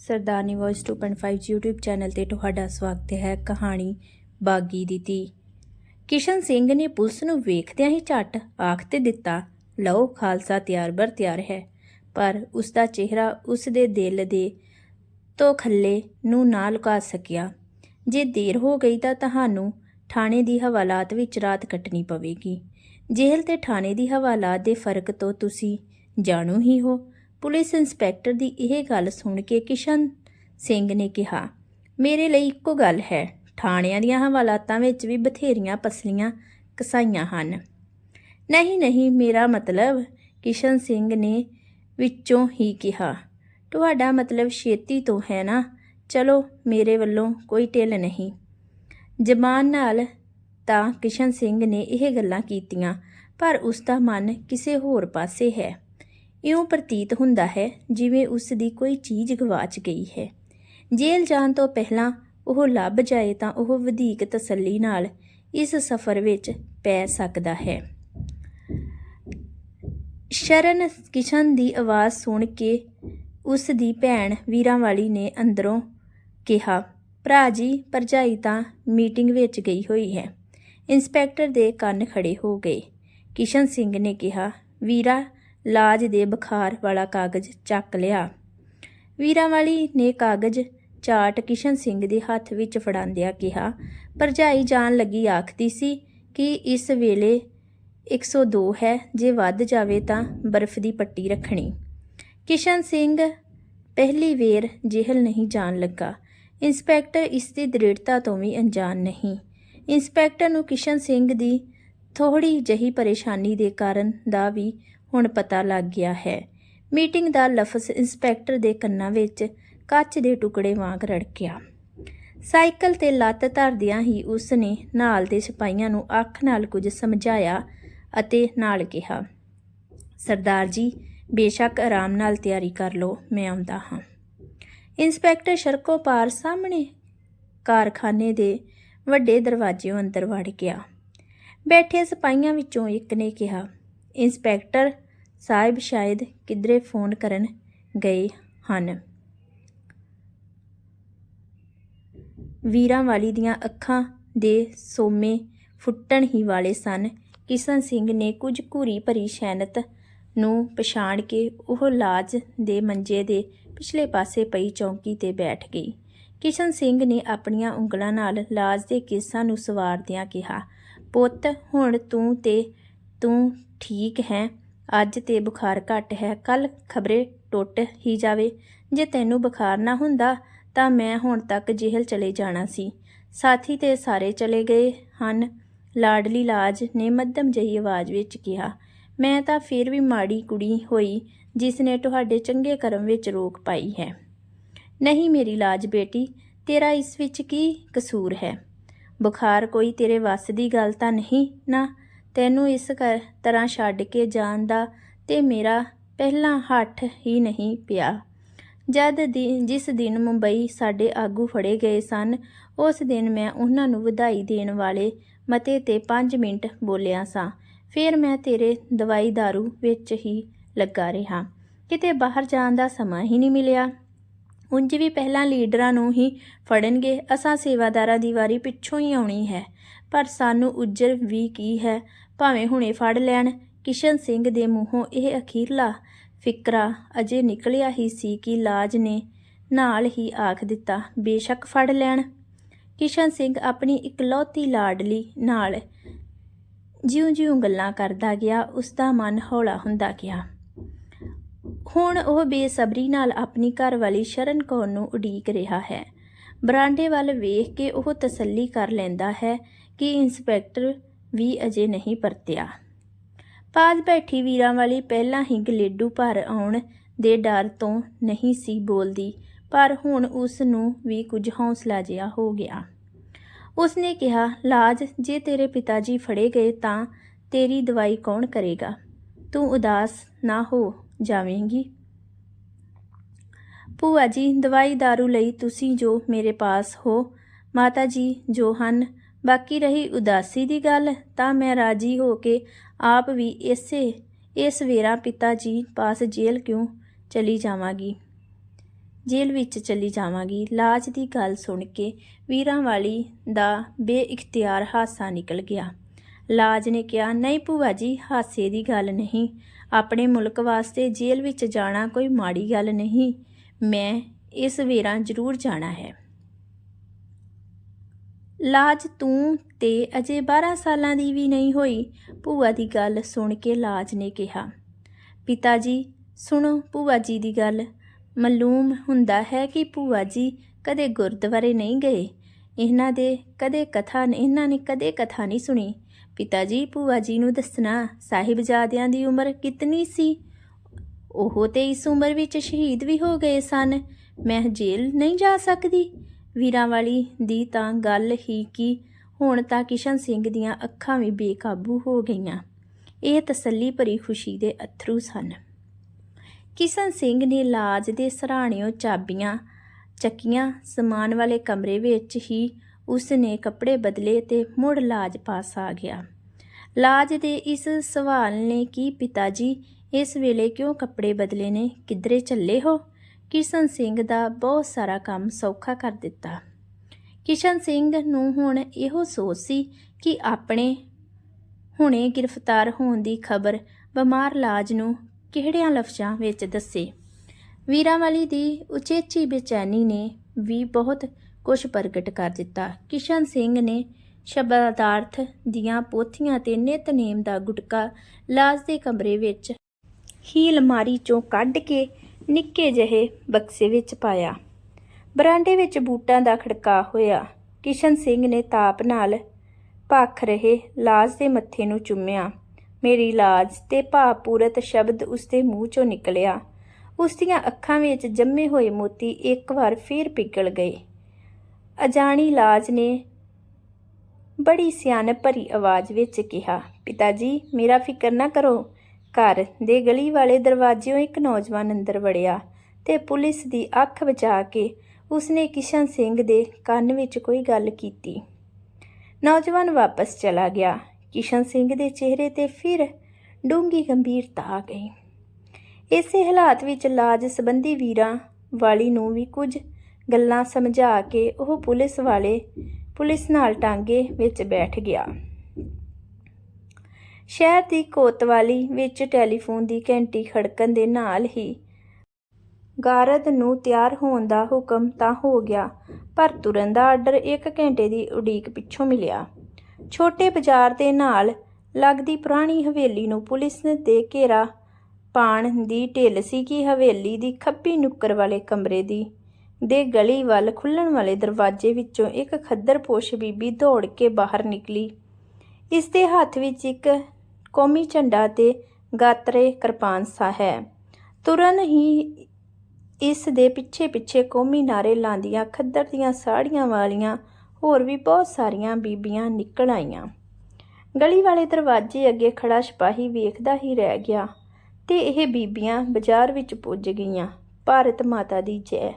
ਸਰਦਾਰਨੀ voice 2.5 YouTube channel ਤੇ ਤੁਹਾਡਾ ਸਵਾਗਤ ਹੈ ਕਹਾਣੀ ਬਾਗੀ ਦੀ ਧੀ। ਕਿਸ਼ਨ ਸਿੰਘ ਨੇ ਪੁਲਿਸ ਨੂੰ ਵੇਖਦਿਆਂ ਹੀ ਝੱਟ ਆਖ ਤੇ ਦਿੱਤਾ, ਲਓ ਖਾਲਸਾ ਤਿਆਰ ਬਰ ਤਿਆਰ ਹੈ। ਪਰ ਉਸ ਦਾ ਚਿਹਰਾ ਉਸ ਦੇ ਦਿਲ ਦੇ ਤੋਂ ਖੱਲੇ ਨੂੰ ਨਾ ਲੁਕਾ ਸਕਿਆ। ਜੇ ਦੇਰ ਹੋ ਗਈ ਤਾਂ ਤੁਹਾਨੂੰ ਥਾਣੇ ਦੀ ਹਵਾਲਾਤ ਵਿੱਚ ਰਾਤ ਕੱਟਣੀ ਪਵੇਗੀ। ਜੇਲ੍ਹ ਤੇ ਥਾਣੇ ਦੀ ਹਵਾਲਾਤ ਦੇ ਫ਼ਰਕ ਤੋਂ ਤੁਸੀਂ ਜਾਣੂ ਹੀ ਹੋ। ਪੁਲਿਸ ਇੰਸਪੈਕਟਰ ਦੀ ਇਹ ਗੱਲ ਸੁਣ ਕੇ ਕਿਸ਼ਨ ਸਿੰਘ ਨੇ ਕਿਹਾ, ਮੇਰੇ ਲਈ ਇੱਕੋ ਗੱਲ ਹੈ, ਥਾਣਿਆਂ ਦੀਆਂ ਹਵਾਲਾਤਾਂ ਵਿੱਚ ਵੀ ਬਥੇਰੀਆਂ ਪਸਲੀਆਂ ਕਸਾਈਆਂ ਹਨ। ਨਹੀਂ ਨਹੀਂ, ਮੇਰਾ ਮਤਲਬ ਕਿਸ਼ਨ ਸਿੰਘ ਨੇ ਵਿੱਚੋਂ ਹੀ ਕਿਹਾ। ਤੁਹਾਡਾ ਮਤਲਬ ਛੇਤੀ ਤੋਂ ਹੈ ਨਾ? ਚਲੋ, ਮੇਰੇ ਵੱਲੋਂ ਕੋਈ ਢਿੱਲ ਨਹੀਂ। ਜ਼ਬਾਨ ਨਾਲ ਤਾਂ ਕਿਸ਼ਨ ਸਿੰਘ ਨੇ ਇਹ ਗੱਲਾਂ ਕੀਤੀਆਂ, ਪਰ ਉਸ ਦਾ ਮਨ ਕਿਸੇ ਹੋਰ ਪਾਸੇ ਹੈ। ਇਉਂ ਪ੍ਰਤੀਤ ਹੁੰਦਾ ਹੈ ਜਿਵੇਂ ਉਸ ਦੀ ਕੋਈ ਚੀਜ਼ ਗਵਾਚ ਗਈ ਹੈ। ਜੇਲ੍ਹ ਜਾਣ ਤੋਂ ਪਹਿਲਾਂ ਉਹ ਲੱਭ ਜਾਏ ਤਾਂ ਉਹ ਵਧੇਕ ਤਸੱਲੀ ਨਾਲ ਇਸ ਸਫ਼ਰ ਵਿੱਚ ਪੈ ਸਕਦਾ ਹੈ। ਸ਼ਰਨ ਕਿਸ਼ਨ ਦੀ ਆਵਾਜ਼ ਸੁਣ ਕੇ ਉਸ ਦੀ ਭੈਣ ਵੀਰਾਂਵਾਲੀ ਨੇ ਅੰਦਰੋਂ ਕਿਹਾ, ਭਰਾ ਜੀ, ਭਰਜਾਈ ਤਾਂ ਮੀਟਿੰਗ ਵਿੱਚ ਗਈ ਹੋਈ ਹੈ। ਇੰਸਪੈਕਟਰ ਦੇ ਕੰਨ ਖੜੇ ਹੋ ਗਏ। ਕਿਸ਼ਨ ਸਿੰਘ ਨੇ ਕਿਹਾ, ਵੀਰਾ ਲਾਜ ਦੇ ਬੁਖਾਰ ਵਾਲਾ ਕਾਗਜ਼ ਚੱਕ ਲਿਆ। ਵੀਰਾਂਵਾਲੀ ਨੇ ਕਾਗਜ਼ ਚਾਟ ਕਿਸ਼ਨ ਸਿੰਘ ਦੇ ਹੱਥ ਵਿੱਚ ਫੜਾਉਂਦਿਆਂ ਕਿਹਾ, ਭਰਜਾਈ ਜਾਣ ਲੱਗੀ ਆਖਦੀ ਸੀ ਕਿ ਇਸ ਵੇਲੇ 102 ਹੈ, ਜੇ ਵੱਧ ਜਾਵੇ ਤਾਂ ਬਰਫ਼ ਦੀ ਪੱਟੀ ਰੱਖਣੀ। ਕਿਸ਼ਨ ਸਿੰਘ ਪਹਿਲੀ ਵੇਰ ਜੇਹਲ ਨਹੀਂ ਜਾਣ ਲੱਗਾ। ਇੰਸਪੈਕਟਰ ਇਸ ਦੀ ਦ੍ਰਿੜਤਾ ਤੋਂ ਵੀ ਅਣਜਾਣ ਨਹੀਂ। ਇੰਸਪੈਕਟਰ ਨੂੰ ਕਿਸ਼ਨ ਸਿੰਘ ਦੀ ਥੋੜੀ ਜਹੀ ਪਰੇਸ਼ਾਨੀ ਦੇ ਕਾਰਨ ਦਾ ਵੀ ਹੁਣ ਪਤਾ ਲੱਗ ਗਿਆ ਹੈ। ਮੀਟਿੰਗ ਦਾ ਲਫ਼ਜ਼ ਇੰਸਪੈਕਟਰ ਦੇ ਕੰਨਾਂ ਵਿੱਚ ਕੱਚ ਦੇ ਟੁਕੜੇ ਵਾਂਗ ਰੜਕਿਆ। ਸਾਈਕਲ ਤੇ ਲੱਤ ਧਰਦਿਆਂ ਹੀ ਉਸ ਨੇ ਨਾਲ ਦੇ ਸਿਪਾਹੀਆਂ ਨੂੰ ਅੱਖ ਨਾਲ ਕੁਝ ਸਮਝਾਇਆ ਅਤੇ ਨਾਲ ਕਿਹਾ, ਸਰਦਾਰ ਜੀ, ਬੇਸ਼ੱਕ ਆਰਾਮ ਨਾਲ ਤਿਆਰੀ ਕਰ ਲਓ, ਮੈਂ ਆਉਂਦਾ ਹਾਂ। ਇੰਸਪੈਕਟਰ ਸ਼ਰਕੋ ਪਾਰ ਸਾਹਮਣੇ ਕਾਰਖਾਨੇ ਦੇ ਵੱਡੇ ਦਰਵਾਜ਼ੇ ਅੰਦਰ ਵੜ ਗਿਆ। ਬੈਠੇ ਸਿਪਾਹੀਆਂ ਵਿੱਚੋਂ ਇੱਕ ਨੇ ਕਿਹਾ ਇੰਸਪੈਕਟਰ ਸਾਹਿਬ ਸ਼ਾਇਦ ਕਿਧਰੇ ਫੋਨ ਕਰਨ ਗਏ ਹਨ। ਵੀਰਾਂ ਵਾਲੀ ਦੀਆਂ ਅੱਖਾਂ ਦੇ ਸੋਮੇ ਫੁੱਟਣ ਹੀ ਵਾਲੇ ਸਨ। ਕਿਸ਼ਨ ਸਿੰਘ ਨੇ ਕੁਝ ਘੂਰੀ ਭਰੀ ਸ਼ੈਨਤ ਨੂੰ ਪਛਾਣ ਕੇ ਉਹ ਲਾਜ ਦੇ ਮੰਜੇ ਦੇ ਪਿਛਲੇ ਪਾਸੇ ਪਈ ਚੌਂਕੀ ਤੇ ਬੈਠ ਗਈ। ਕਿਸ਼ਨ ਸਿੰਘ ਨੇ ਆਪਣੀਆਂ ਉਂਗਲਾਂ ਨਾਲ ਲਾਜ ਦੇ ਕੇਸਾਂ ਨੂੰ ਸਵਾਰਦਿਆਂ ਕਿਹਾ, ਪੁੱਤ, ਹੁਣ ਤੂੰ ਤੇ ਤੂੰ ਠੀਕ ਹੈ? ਅੱਜ ਤੇ ਬੁਖਾਰ ਘੱਟ ਹੈ ਕੱਲ ਖਬਰੇ ਟੁੱਟ ਹੀ ਜਾਵੇ। ਜੇ ਤੈਨੂੰ ਬੁਖਾਰ ਨਾ ਹੁੰਦਾ, ਤਾਂ ਮੈਂ ਹੁਣ ਤੱਕ ਜੇਲ੍ਹ ਚਲੇ ਜਾਣਾ ਸੀ। ਸਾਥੀ ਤੇ ਸਾਰੇ ਚਲੇ ਗਏ ਹਨ। ਲਾਡਲੀ ਲਾਜ ਨੇ ਮੱਧਮ ਜਹੀ ਆਵਾਜ਼ ਵਿੱਚ ਕਿਹਾ, ਮੈਂ ਤਾਂ ਫਿਰ ਵੀ ਮਾੜੀ ਕੁੜੀ ਹੋਈ, ਜਿਸ ਨੇ ਤੁਹਾਡੇ ਚੰਗੇ ਕਰਮ ਵਿੱਚ ਰੋਕ ਪਾਈ ਹੈ। ਨਹੀਂ ਮੇਰੀ ਲਾਜ ਬੇਟੀ, ਤੇਰਾ ਇਸ ਵਿੱਚ ਕੀ ਕਸੂਰ ਹੈ? ਬੁਖਾਰ ਕੋਈ ਤੇਰੇ ਵੱਸ ਦੀ ਗੱਲ ਤਾਂ ਨਹੀਂ ਨਾ? ਤੈਨੂੰ ਇਸ ਕਰ ਤਰ੍ਹਾਂ ਛੱਡ ਕੇ ਜਾਣ ਦਾ ਤੇ ਮੇਰਾ ਪਹਿਲਾਂ ਹੱਠ ਹੀ ਨਹੀਂ ਪਿਆ। ਜਦ ਦੀ, ਜਿਸ ਦਿਨ ਮੁੰਬਈ ਸਾਡੇ ਆਗੂ ਫੜੇ ਗਏ ਸਨ, ਉਸ ਦਿਨ ਮੈਂ ਉਹਨਾਂ ਨੂੰ ਵਧਾਈ ਦੇਣ ਵਾਲੇ ਮਤੇ ਤੇ 5 ਮਿੰਟ ਬੋਲਿਆ ਸਾਂ। ਫਿਰ ਮੈਂ ਤੇਰੇ ਦਵਾਈ दारू ਵਿੱਚ ਹੀ ਲੱਗਾ ਰਿਹਾ। ਕਿਤੇ ਬਾਹਰ ਜਾਣ ਦਾ ਸਮਾਂ ਹੀ ਨਹੀਂ ਮਿਲਿਆ। ਉਂਝ ਵੀ ਪਹਿਲਾਂ ਲੀਡਰਾਂ ਨੂੰ ਹੀ ਫੜਨਗੇ, ਅਸਾਂ ਸੇਵਾਦਾਰਾਂ ਦੀ ਵਾਰੀ ਪਿੱਛੋਂ ਹੀ ਆਉਣੀ ਹੈ। ਪਰ ਸਾਨੂੰ ਉੱਜਰ ਵੀ ਕੀ ਹੈ? ਭਾਵੇਂ ਹੁਣੇ ਫੜ ਲੈਣ, ਕਿਸ਼ਨ ਸਿੰਘ ਦੇ ਮੂੰਹੋਂ ਇਹ ਅਖੀਰਲਾ ਫਿਕਰਾ ਅਜੇ ਨਿਕਲਿਆ ਹੀ ਸੀ ਕਿ ਲਾਜ ਨੇ ਨਾਲ ਹੀ ਆਖ ਦਿੱਤਾ, ਬੇਸ਼ੱਕ ਫੜ ਲੈਣ। ਕਿਸ਼ਨ ਸਿੰਘ ਆਪਣੀ ਇਕਲੌਤੀ ਲਾਡਲੀ ਨਾਲ ਜਿਉਂ-ਜਿਉਂ ਗੱਲਾਂ ਕਰਦਾ ਗਿਆ ਉਸ ਦਾ ਮਨ ਹੌਲਾ ਹੁੰਦਾ ਗਿਆ। ਹੁਣ ਉਹ ਬੇਸਬਰੀ ਨਾਲ ਆਪਣੀ ਘਰਵਾਲੀ ਸ਼ਰਨ ਕੌਰ ਨੂੰ ਉਡੀਕ ਰਿਹਾ ਹੈ। ਬਰਾਂਡੇ ਵੱਲ ਵੇਖ ਕੇ ਉਹ ਤਸੱਲੀ ਕਰ ਲੈਂਦਾ ਹੈ ਕਿ ਇੰਸਪੈਕਟਰ ਵੀ ਅਜੇ ਨਹੀਂ ਪਰਤਿਆ। ਪਾਸ ਬੈਠੀ ਵੀਰਾਂ ਵਾਲੀ ਪਹਿਲਾਂ ਹੀ ਗਲੇਡੂ ਭਰ ਆਉਣ ਦੇ ਡਰ ਤੋਂ ਨਹੀਂ ਸੀ ਬੋਲਦੀ, ਪਰ ਹੁਣ ਉਸ ਨੂੰ ਵੀ ਕੁਝ ਹੌਸਲਾ ਜਿਹਾ ਹੋ ਗਿਆ। ਉਸ ਨੇ ਕਿਹਾ, ਲਾਜ, ਜੇ ਤੇਰੇ ਪਿਤਾ ਜੀ ਫੜੇ ਗਏ ਤਾਂ ਤੇਰੀ ਦਵਾਈ ਕੌਣ ਕਰੇਗਾ? ਤੂੰ ਉਦਾਸ ਨਾ ਹੋ। ਜਾਵੇਂਗੀ। ਭੂਆ ਜੀ, ਦਵਾਈ दारू ਲਈ ਤੁਸੀਂ ਜੋ ਮੇਰੇ ਪਾਸ ਹੋ, ਮਾਤਾ ਜੀ ਜੋ ਹਨ, ਬਾਕੀ ਰਹੀ ਉਦਾਸੀ ਦੀ ਗੱਲ, ਤਾਂ ਮੈਂ ਰਾਜੀ ਹੋ ਕੇ ਆਪ ਵੀ ਇਸੇ, ਇਸ ਵੇਰਾ ਪਿਤਾ ਜੀ ਪਾਸ ਜੇਲ੍ਹ ਕਿਉਂ ਚਲੀ ਜਾਵਾਂਗੀ? ਜੇਲ੍ਹ ਵਿੱਚ ਚਲੀ ਜਾਵਾਂਗੀ। ਲਾਜ ਦੀ ਗੱਲ ਸੁਣ ਕੇ ਵੀਰਾਂ ਵਾਲੀ ਦਾ ਬੇਇਖਤਿਆਰ ਹਾਸਾ ਨਿਕਲ ਗਿਆ। ਲਾਜ ਨੇ ਕਿਹਾ, ਨਹੀਂ ਭੂਆ ਜੀ, ਹਾਸੇ ਦੀ ਗੱਲ ਨਹੀਂ। ਆਪਣੇ ਮੁਲਕ ਵਾਸਤੇ ਜੇਲ੍ਹ ਵਿੱਚ ਜਾਣਾ ਕੋਈ ਮਾੜੀ ਗੱਲ ਨਹੀਂ। ਮੈਂ ਇਸ ਵੇਰਾਂ ਜ਼ਰੂਰ ਜਾਣਾ ਹੈ। ਲਾਜ ਤੂੰ ਤੇ ਅਜੇ 12 ਸਾਲਾਂ ਦੀ ਵੀ ਨਹੀਂ ਹੋਈ, ਭੂਆ ਦੀ ਗੱਲ ਸੁਣ ਕੇ ਲਾਜ ਨੇ ਕਿਹਾ। ਪਿਤਾ ਜੀ, ਸੁਣੋ ਭੂਆ ਜੀ ਦੀ ਗੱਲ। ਮਾਲੂਮ ਹੁੰਦਾ ਹੈ ਕਿ ਭੂਆ ਜੀ ਕਦੇ ਗੁਰਦੁਆਰੇ ਨਹੀਂ ਗਏ। ਇਹਨਾਂ ਦੇ ਕਦੇ ਕਥਾ, ਇਹਨਾਂ ਨੇ ਕਦੇ ਕਥਾ ਨਹੀਂ ਸੁਣੀ। ਪਿਤਾ ਜੀ ਭੂਆ ਜੀ ਨੂੰ ਦੱਸਣਾ ਸਾਹਿਬਜ਼ਾਦਿਆਂ ਦੀ ਉਮਰ ਕਿਤਨੀ ਸੀ? ਉਹ ਤੇ ਇਸ ਉਮਰ ਵਿੱਚ ਸ਼ਹੀਦ ਵੀ ਹੋ ਗਏ ਸਨ। ਮੈਂ ਜੇਲ੍ਹ ਨਹੀਂ ਜਾ ਸਕਦੀ। ਵੀਰਾਂ ਵਾਲੀ ਦੀ ਤਾਂ ਗੱਲ ਹੀ ਕਿ। ਹੁਣ ਤਾਂ ਕਿਸ਼ਨ ਸਿੰਘ ਦੀਆਂ ਅੱਖਾਂ ਵੀ ਬੇਕਾਬੂ ਹੋ ਗਈਆਂ। ਇਹ ਤਸੱਲੀ ਭਰੀ ਖੁਸ਼ੀ ਦੇ ਅਥਰੂ ਸਨ। ਕਿਸ਼ਨ ਸਿੰਘ ਨੇ ਲਾਜ ਦੇ ਸਰਾਣਿਓ ਚਾਬੀਆਂ ਚੱਕੀਆਂ ਸਮਾਨ ਵਾਲੇ ਕਮਰੇ ਵਿੱਚ ਹੀ ਉਸ ਨੇ ਕੱਪੜੇ ਬਦਲੇ ਤੇ ਮੁੜ ਲਾਜ ਪਾਸ ਆ ਗਿਆ। ਲਾਜ ਦੇ ਇਸ ਸਵਾਲ ਨੇ ਕੀ ਪਿਤਾ ਜੀ, ਇਸ ਵੇਲੇ ਕਿਉਂ ਕੱਪੜੇ ਬਦਲੇ ਨੇ? ਕਿੱਧਰੇ ਚੱਲੇ ਹੋ? ਕਿਸ਼ਨ ਸਿੰਘ ਦਾ ਬਹੁਤ ਸਾਰਾ ਕੰਮ ਸੌਖਾ ਕਰ ਦਿੱਤਾ। ਕਿਸ਼ਨ ਸਿੰਘ ਨੂੰ ਹੁਣ ਇਹੋ ਸੋਚ ਸੀ ਕਿ ਆਪਣੇ ਹੁਣੇ ਗ੍ਰਿਫਤਾਰ ਹੋਣ ਦੀ ਖਬਰ ਬਿਮਾਰ ਲਾਜ ਨੂੰ ਕਿਹੜਿਆਂ ਲਫ਼ਜ਼ਾਂ ਵਿੱਚ ਦੱਸੇ। ਵੀਰਾਂਵਾਲੀ ਦੀ ਉਚੇਚੀ ਬੇਚੈਨੀ ਨੇ ਵੀ ਬਹੁਤ ਕੁਝ ਪ੍ਰਗਟ ਕਰ ਦਿੱਤਾ। ਕਿਸ਼ਨ ਸਿੰਘ ਨੇ ਸ਼ਬਦਾਰਥ ਦੀਆਂ ਪੋਥੀਆਂ ਤੇ ਨਿਤਨੇਮ ਦਾ ਗੁਟਕਾ ਲਾਜ ਦੇ ਕਮਰੇ ਵਿੱਚ ਹੀ ਅਲਮਾਰੀ ਚੋਂ ਕੱਢ ਕੇ ਨਿੱਕੇ ਜਿਹੇ ਬਕਸੇ ਵਿੱਚ ਪਾਇਆ। ਬਰਾਂਡੇ ਵਿੱਚ ਬੂਟਾਂ ਦਾ ਖੜਕਾ ਹੋਇਆ। ਕਿਸ਼ਨ ਸਿੰਘ ਨੇ ਤਾਪ ਨਾਲ ਭੱਖ ਰਹੇ ਲਾਜ ਦੇ ਮੱਥੇ ਨੂੰ ਚੁੰਮਿਆ। ਮੇਰੀ ਲਾਜ ਤੇ ਭਾਵਪੂਰਤ ਸ਼ਬਦ ਉਸਦੇ ਮੂੰਹ ਚੋਂ ਨਿਕਲਿਆ। ਉਸ ਦੀਆਂ ਅੱਖਾਂ ਵਿੱਚ ਜੰਮੇ ਹੋਏ ਮੋਤੀ ਇੱਕ ਵਾਰ ਫੇਰ ਪਿਘਲ ਗਏ। ਅਜਾਣੀ ਲਾਜ ਨੇ ਬੜੀ ਸਿਆਣਪ ਭਰੀ ਆਵਾਜ਼ ਵਿੱਚ ਕਿਹਾ ਪਿਤਾ ਜੀ ਮੇਰਾ ਫਿਕਰ ਨਾ ਕਰੋ। ਘਰ ਦੇ ਗਲੀ ਵਾਲੇ ਦਰਵਾਜ਼ਿਓਂ ਇੱਕ ਨੌਜਵਾਨ ਅੰਦਰ ਵੜਿਆ ਤੇ ਪੁਲਿਸ ਦੀ ਅੱਖ ਬਚਾ ਕੇ ਉਸਨੇ ਕਿਸ਼ਨ ਸਿੰਘ ਦੇ ਕੰਨ ਵਿੱਚ ਕੋਈ ਗੱਲ ਕੀਤੀ। ਨੌਜਵਾਨ ਵਾਪਸ ਚਲਾ ਗਿਆ। ਕਿਸ਼ਨ ਸਿੰਘ ਦੇ ਚਿਹਰੇ ਤੇ ਫਿਰ ਡੂੰਗੀ ਗੰਭੀਰਤਾ ਆ ਗਈ। ਇਸੇ ਹਾਲਾਤ ਵਿੱਚ ਲਾਜ ਸੰਬੰਧੀ ਵੀਰਾਂ ਵਾਲੀ ਨੂੰ ਵੀ ਕੁਝ ਗੱਲਾਂ ਸਮਝਾ ਕੇ ਉਹ ਪੁਲਿਸ ਵਾਲੇ ਪੁਲਿਸ ਨਾਲ ਟਾਂਗੇ ਵਿੱਚ ਬੈਠ ਗਿਆ। ਸ਼ਹਿਰ ਦੀ ਕੋਤਵਾਲੀ ਵਿੱਚ ਟੈਲੀਫੋਨ ਦੀ ਘੰਟੀ ਖੜਕਣ ਦੇ ਨਾਲ ਹੀ ਗਾਰਦ ਨੂੰ ਤਿਆਰ ਹੋਣ ਦਾ ਹੁਕਮ ਤਾਂ ਹੋ ਗਿਆ, ਪਰ ਤੁਰਨ ਦਾ ਆਰਡਰ 1 ਘੰਟੇ ਦੀ ਉਡੀਕ ਪਿੱਛੋਂ ਮਿਲਿਆ। ਛੋਟੇ ਬਾਜ਼ਾਰ ਦੇ ਨਾਲ ਲੱਗਦੀ ਪੁਰਾਣੀ ਹਵੇਲੀ ਨੂੰ ਪੁਲਿਸ ਦੇ ਘੇਰਾ ਪਾਣ ਦੀ ਢਿੱਲ ਸੀ ਕਿ ਹਵੇਲੀ ਦੀ ਖੱਬੀ ਨੁੱਕਰ ਵਾਲੇ ਕਮਰੇ ਦੀ ਦੇ ਗਲੀ ਵੱਲ ਖੁੱਲਣ ਵਾਲੇ ਦਰਵਾਜ਼ੇ ਵਿੱਚੋਂ ਇੱਕ ਖੱਦਰਪੋਸ਼ ਬੀਬੀ ਦੌੜ ਕੇ ਬਾਹਰ ਨਿਕਲੀ। ਇਸ ਦੇ ਹੱਥ ਵਿੱਚ ਇੱਕ ਕੌਮੀ ਝੰਡਾ ਤੇ ਗਾਤਰੇ ਕਿਰਪਾਨ ਸਾ ਹੈ। ਤੁਰਨ ਹੀ ਇਸ ਦੇ ਪਿੱਛੇ ਪਿੱਛੇ ਕੌਮੀ ਨਾਰੇ ਲਾਉਂਦੀਆਂ ਖੱਦਰ ਦੀਆਂ ਸਾੜੀਆਂ ਵਾਲੀਆਂ ਹੋਰ ਵੀ ਬਹੁਤ ਸਾਰੀਆਂ ਬੀਬੀਆਂ ਨਿਕਲ ਆਈਆਂ। ਗਲੀ ਵਾਲੇ ਦਰਵਾਜ਼ੇ ਅੱਗੇ ਖੜਾ ਸਿਪਾਹੀ ਵੇਖਦਾ ਹੀ ਰਹਿ ਗਿਆ ਤੇ ਇਹ ਬੀਬੀਆਂ ਬਾਜ਼ਾਰ ਵਿੱਚ ਪੁੱਜ ਗਈਆਂ। ਭਾਰਤ ਮਾਤਾ ਦੀ ਜੈ।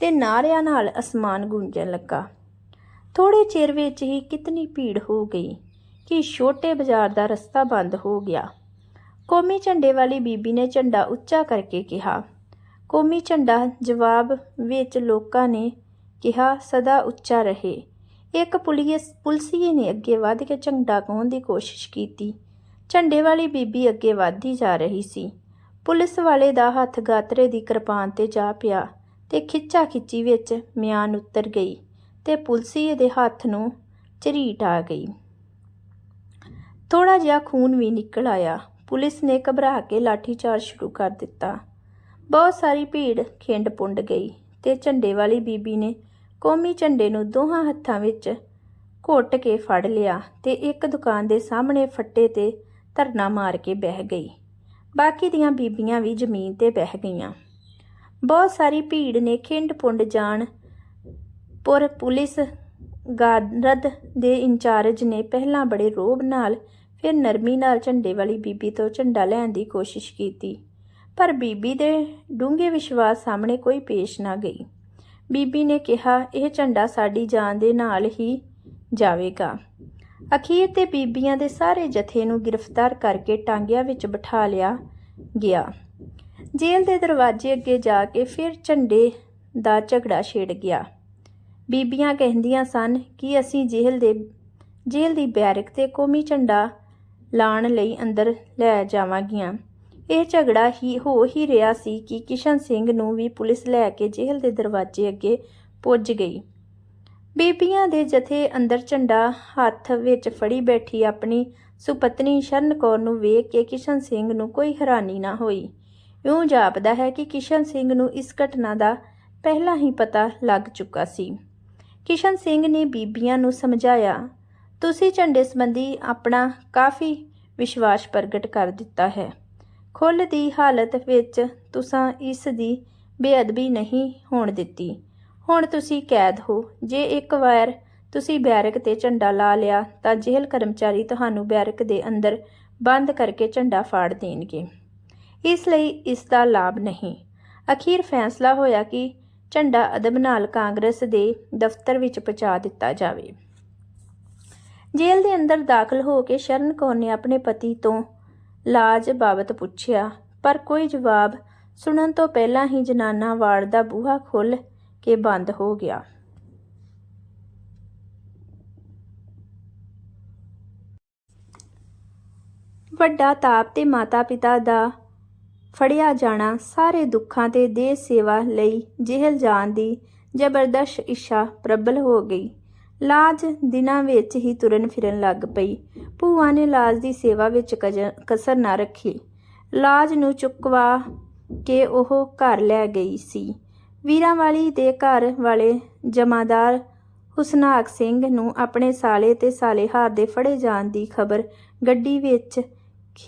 ਤੇ ਨਾਰਿਆਂ ਨਾਲ ਅਸਮਾਨ ਗੂੰਜਣ ਲੱਗਾ। ਥੋੜੇ ਚਿਰ ਵਿੱਚ ਹੀ ਕਿਤਨੀ ਭੀੜ ਹੋ ਗਈ ਕਿ ਛੋਟੇ ਬਾਜ਼ਾਰ ਦਾ ਰਸਤਾ ਬੰਦ ਹੋ ਗਿਆ। ਕੌਮੀ ਝੰਡੇ ਵਾਲੀ ਬੀਬੀ ਨੇ ਝੰਡਾ ਉੱਚਾ ਕਰਕੇ ਕਿਹਾ। ਕੌਮੀ ਝੰਡਾ ਜਵਾਬ ਵਿੱਚ ਲੋਕਾਂ ਨੇ ਕਿਹਾ, ਸਦਾ ਉੱਚਾ ਰਹੇ। ਇੱਕ ਪੁਲਿਸ ਪੁਲਸੀਏ ਨੇ ਅੱਗੇ ਵੱਧ ਕੇ ਝੰਡਾ ਕੌਣ ਦੀ ਕੋਸ਼ਿਸ਼ ਕੀਤੀ। ਝੰਡੇ ਵਾਲੀ ਬੀਬੀ ਅੱਗੇ ਵੱਧਦੀ ਜਾ ਰਹੀ ਸੀ। ਪੁਲਿਸ ਵਾਲੇ ਦਾ ਹੱਥ ਗਾਤਰੇ ਦੀ ਕਿਰਪਾਨ ਤੇ ਜਾ ਪਿਆ। ਤੇ ਖਿੱਚਾ ਖਿੱਚੀ ਵਿੱਚ ਮਿਆਨ ਉਤਰ ਗਈ ਤੇ ਪੁਲਸੀਏ ਦੇ ਹੱਥ ਨੂੰ ਝਰੀਟ ਆ ਗਈ। ਥੋੜਾ ਜਿਹਾ ਖੂਨ ਵੀ ਨਿਕਲ ਆਇਆ। ਪੁਲਿਸ ਨੇ ਘਬਰਾ ਕੇ ਲਾਠੀਚਾਰਜ ਸ਼ੁਰੂ ਕਰ ਦਿੱਤਾ। ਬਹੁਤ ਸਾਰੀ ਭੀੜ ਖਿੰਡ ਪੁੰਡ ਗਈ ਤੇ ਝੰਡੇ ਵਾਲੀ ਬੀਬੀ ਨੇ ਕੌਮੀ ਝੰਡੇ ਨੂੰ ਦੋਹਾਂ ਹੱਥਾਂ ਵਿੱਚ ਘੁੱਟ ਕੇ ਫੜ ਲਿਆ ਤੇ ਇੱਕ ਦੁਕਾਨ ਦੇ ਸਾਹਮਣੇ ਫੱਟੇ ਤੇ ਧਰਨਾ ਮਾਰ ਕੇ ਬਹਿ ਗਈ। ਬਾਕੀ ਦੀਆਂ ਬੀਬੀਆਂ ਵੀ ਜ਼ਮੀਨ ਤੇ ਬਹਿ ਗਈਆਂ। ਬਹੁਤ ਸਾਰੀ ਭੀੜ ਨੇ ਖਿੰਡ ਪੁੰਡ ਜਾਣ। ਪੁਰ ਪੁਲਿਸ ਗਾਰਦ ਦੇ ਇੰਚਾਰਜ ਨੇ ਪਹਿਲਾਂ ਬੜੇ ਰੋਬ ਨਾਲ, ਫਿਰ ਨਰਮੀ ਨਾਲ ਝੰਡੇ ਵਾਲੀ ਬੀਬੀ ਤੋਂ ਝੰਡਾ ਲੈਣ ਦੀ ਕੋਸ਼ਿਸ਼ ਕੀਤੀ। ਪਰ ਬੀਬੀ ਦੇ ਡੂੰਘੇ ਵਿਸ਼ਵਾਸ ਸਾਹਮਣੇ ਕੋਈ ਪੇਸ਼ ਨਾ ਗਈ। ਬੀਬੀ ਨੇ ਕਿਹਾ, ਇਹ ਝੰਡਾ ਸਾਡੀ ਜਾਨ ਦੇ ਨਾਲ ਹੀ ਜਾਵੇਗਾ। ਅਖੀਰ ਤੇ ਬੀਬੀਆਂ ਦੇ ਸਾਰੇ ਜਥੇ ਨੂੰ ਗ੍ਰਿਫਤਾਰ ਕਰਕੇ ਟਾਂਗਿਆਂ ਵਿੱਚ ਬਿਠਾ ਲਿਆ ਗਿਆ। ਜੇਲ੍ਹ ਦੇ ਦਰਵਾਜ਼ੇ ਅੱਗੇ ਜਾ ਕੇ ਫਿਰ ਝੰਡੇ ਦਾ ਝਗੜਾ ਛਿੜ ਗਿਆ। ਬੀਬੀਆਂ ਕਹਿੰਦੀਆਂ ਸਨ ਕਿ ਅਸੀਂ ਜੇਲ੍ਹ ਦੇ, ਜੇਲ੍ਹ ਦੀ ਬੈਰਕ ਤੇ ਕੌਮੀ ਝੰਡਾ ਲਾਣ ਲਈ ਅੰਦਰ ਲੈ ਜਾਵਾਂਗੀਆਂ। ਇਹ ਝਗੜਾ ਹੀ, ਹੋ ਹੀ ਰਿਹਾ ਸੀ ਕਿ ਕਿਸ਼ਨ ਸਿੰਘ ਨੂੰ ਵੀ ਪੁਲਿਸ ਲੈ ਕੇ ਜੇਲ੍ਹ ਦੇ ਦਰਵਾਜ਼ੇ ਅੱਗੇ ਪੁੱਜ ਗਈ। ਬੀਬੀਆਂ ਦੇ ਜਥੇ ਅੰਦਰ ਝੰਡਾ ਹੱਥ ਵਿੱਚ ਫੜੀ ਬੈਠੀ ਆਪਣੀ ਸੁਪਤਨੀ ਸ਼ਰਨ ਕੌਰ ਨੂੰ ਵੇਖ ਕੇ ਕਿਸ਼ਨ ਸਿੰਘ ਨੂੰ ਕੋਈ ਹੈਰਾਨੀ ਨਾ ਹੋਈ। ਇਉਂ ਜਾਪਦਾ ਹੈ ਕਿ ਕਿਸ਼ਨ ਸਿੰਘ ਨੂੰ ਇਸ ਘਟਨਾ ਦਾ ਪਹਿਲਾਂ ਹੀ ਪਤਾ ਲੱਗ ਚੁੱਕਾ ਸੀ। ਕਿਸ਼ਨ ਸਿੰਘ ਨੇ ਬੀਬੀਆਂ ਨੂੰ ਸਮਝਾਇਆ, ਤੁਸੀਂ ਝੰਡੇ ਸੰਬੰਧੀ ਆਪਣਾ ਕਾਫੀ ਵਿਸ਼ਵਾਸ ਪ੍ਰਗਟ ਕਰ ਦਿੱਤਾ ਹੈ। ਖੁੱਲ੍ਹ ਦੀ ਹਾਲਤ ਵਿੱਚ ਤੁਸੀਂ ਇਸ ਦੀ ਬੇਅਦਬੀ ਨਹੀਂ ਹੋਣ ਦਿੱਤੀ। ਹੁਣ ਤੁਸੀਂ ਕੈਦ ਹੋ। ਜੇ ਇੱਕ ਵਾਰ ਤੁਸੀਂ ਬੈਰਕ ਤੇ ਝੰਡਾ ਲਾ ਲਿਆ ਤਾਂ ਜੇਲ੍ਹ ਕਰਮਚਾਰੀ ਤੁਹਾਨੂੰ ਬੈਰਕ ਦੇ ਅੰਦਰ ਬੰਦ ਕਰਕੇ ਝੰਡਾ ਫਾੜ ਦੇਣਗੇ। ਇਸ ਲਈ ਇਸ ਦਾ ਲਾਭ ਨਹੀਂ। ਅਖੀਰ ਫੈਸਲਾ ਹੋਇਆ ਕਿ ਝੰਡਾ ਅਦਬ ਨਾਲ ਕਾਂਗਰਸ ਦੇ ਦਫ਼ਤਰ ਵਿੱਚ ਪਹੁੰਚਾ ਦਿੱਤਾ ਜਾਵੇ। ਜੇਲ੍ਹ ਦੇ ਅੰਦਰ ਦਾਖਲ ਹੋ ਕੇ ਸ਼ਰਨ ਕੌਰ ਨੇ ਆਪਣੇ ਪਤੀ ਤੋਂ ਲਾਜ ਬਾਬਤ ਪੁੱਛਿਆ, ਪਰ ਕੋਈ ਜਵਾਬ ਸੁਣਨ ਤੋਂ ਪਹਿਲਾਂ ਹੀ ਜਨਾਨਾ ਵਾਰਡ ਦਾ ਬੂਹਾ ਖੁੱਲ੍ਹ ਕੇ ਬੰਦ ਹੋ ਗਿਆ। ਵੱਡਾ ਤਾਪ ਤੇ ਮਾਤਾ-ਪਿਤਾ ਦਾ ਫੜਿਆ ਜਾਣਾ ਸਾਰੇ ਦੁੱਖਾਂ ਤੇ ਦੇਸ਼ ਸੇਵਾ ਲਈ ਜੇਲ੍ਹ ਜਾਣ ਦੀ ਜ਼ਬਰਦਸਤ ਇੱਛਾ ਪ੍ਰਬਲ ਹੋ ਗਈ। ਲਾਜ ਦਿਨਾਂ ਵਿੱਚ ਹੀ ਤੁਰਨ ਫਿਰਨ ਲੱਗ ਪਈ। ਭੂਆ ਨੇ ਲਾਜ ਦੀ ਸੇਵਾ ਵਿੱਚ ਕਜ- ਕਸਰ ਨਾ ਰੱਖੀ। ਲਾਜ ਨੂੰ ਚੁੱਕਵਾ ਕੇ ਉਹ ਘਰ ਲੈ ਗਈ ਸੀ। ਵੀਰਾਂ ਵਾਲੀ ਦੇ ਘਰ ਵਾਲੇ ਜਮਾਦਾਰ ਹੁਸਨਾਕ ਸਿੰਘ ਨੂੰ ਆਪਣੇ ਸਾਲੇ ਤੇ ਸਾਲੇਹਾਰ ਦੇ ਫੜੇ ਜਾਣ ਦੀ ਖਬਰ ਗੱਡੀ ਵਿੱਚ